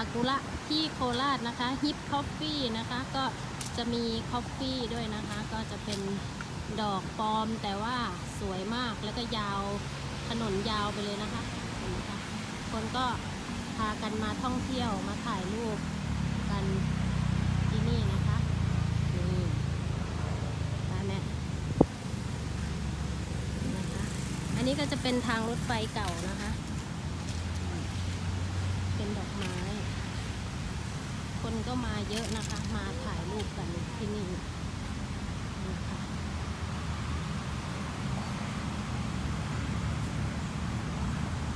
ากุระที่โคราชนะคะฮิปคอฟฟี่นะคะก็จะมีคอฟฟี่ด้วยนะคะ ก็จะเป็นดอกปลอมแต่ว่าสวยมากแล้วก็ยาวถนนยาวไปเลยนะคะคนก็พากันมาท่องเที่ยวมาถ่ายรูปกันที่นี่นะคะนี่ร้านเนี้ยนะคะ อันนี้ก็จะเป็นทางรถไฟเก่านะคะ เป็นดอกไม้ คน ก็มาเยอะนะคะ มาถ่ายรูปกันที่นี่นะคะ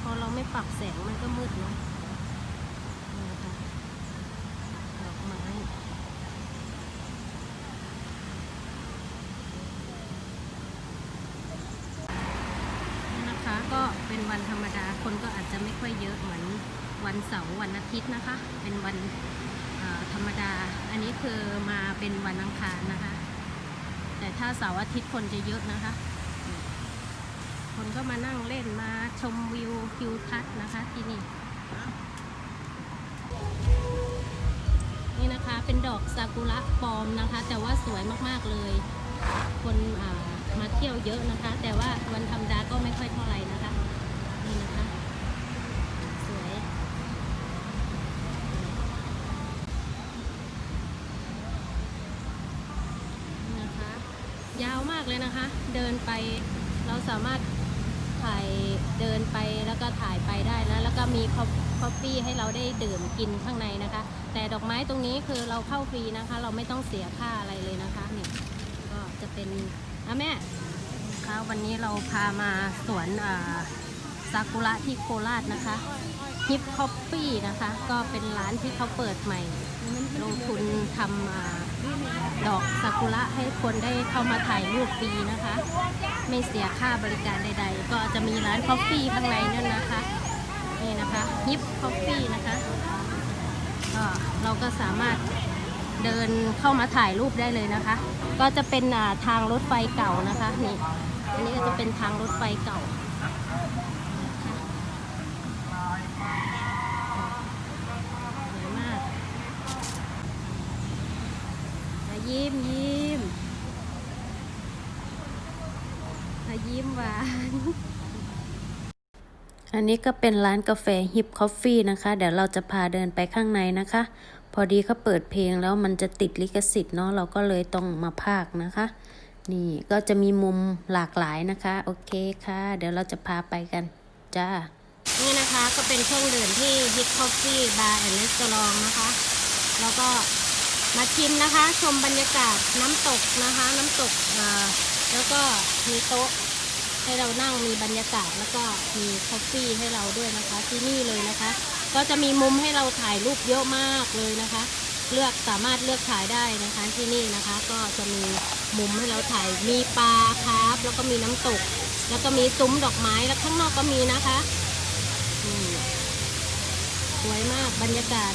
พอเราไม่ปรับแสงมันก็มืดนะนะคะดอกไม้นะคะก็เป็นวันธรรมดาคนก็อาจจะไม่ค่อยเยอะเหมือนวันเสาร์วันอาทิตย์นะคะ เป็นวัน รรมดา อันนี้คือมาเป็นวันอังคารนะคะ แต่ถ้าเสาร์อาทิตย์คนจะเยอะนะคะ คนก็มานั่งเล่นมาชมวิวทิวทัศน์นะคะที่นี่ นี่นะคะเป็นดอกซากุระปลอมนะคะ แต่ว่าสวยมากๆเลย คนมาเที่ยวเยอะนะคะ แต่ว่าวันธรรมดาก็ไม่ค่อยเท่าไหร่นะคะ นี่นะคะ สวยนี่นะคะ ยากเลยนะคะ เดินไปเราสามารถถ่ายเดินไปแล้วก็ถ่ายไปได้นะแล้วก็มีคอฟฟี่ให้เราได้ดื่มกินข้างในนะคะ แต่ดอกไม้ตรงนี้คือเราเข้าฟรีนะคะ เราไม่ต้องเสียค่าอะไรเลยนะคะนี่ก็จะเป็นอะแม่คะวันนี้เราพามาสวนซากุระที่โคราชนะคะ ฮิปคอฟฟี่นะคะ ก็เป็นร้านที่เขาเปิดใหม่ ลงทุนทำอ่าดอกซากุระให้คนได้เข้ามาถ่ายรูปฟรีนะคะ ไม่เสียค่าบริการใด ๆ ก็จะมีร้านคอฟฟี่ข้างในนั่นนะคะ นี่นะคะฮิปคอฟฟี่นะคะก็เราก็สามารถเดินเข้ามาถ่ายรูปได้เลยนะคะ ก็จะเป็นทางรถไฟเก่านะคะนี่อันนี้ก็จะเป็นทางรถไฟเก่าสวยมากอะ ยิ้มยิ้มอะยิ้มหวาน อันนี้ก็เป็นร้านกาแฟฮิปคอฟฟี่นะคะ เดี๋ยวเราจะพาเดินไปข้างในนะคะ พอดีเขาเปิดเพลงแล้วมันจะติดลิขสิทธิ์เนาะเราก็เลยต้องมาพากย์นะคะ นี่ก็จะมีมุมหลากหลายนะคะ โอเคค่ะ เดี๋ยวเราจะพาไปกันจ้านี่นะคะก็เป็นเครื่องดื่มที่ฮิตคอฟฟี่บาร์แอนด์รีสอร์ทนะคะ แล้วก็ มาชิมนะคะ ชมบรรยากาศน้ำตกนะคะ น้ำตกแล้วก็มีโต๊ะให้เรานั่งมีบรรยากาศแล้วก็มีคอฟฟี่ให้เราด้วยนะคะที่นี่เลยนะคะ ก็จะมีมุมให้เราถ่ายรูปเยอะมากเลยนะคะ เลือกสามารถเลือกถ่ายได้นะคะที่นี่นะคะ ก็จะมีมุมให้เราถ่ายมีปลาคร์ฟแล้วก็มีน้ำตก แล้วก็มีซุ้มดอกไม้แล้วข้างนอกก็มีนะคะสวยมากบรรยากาศ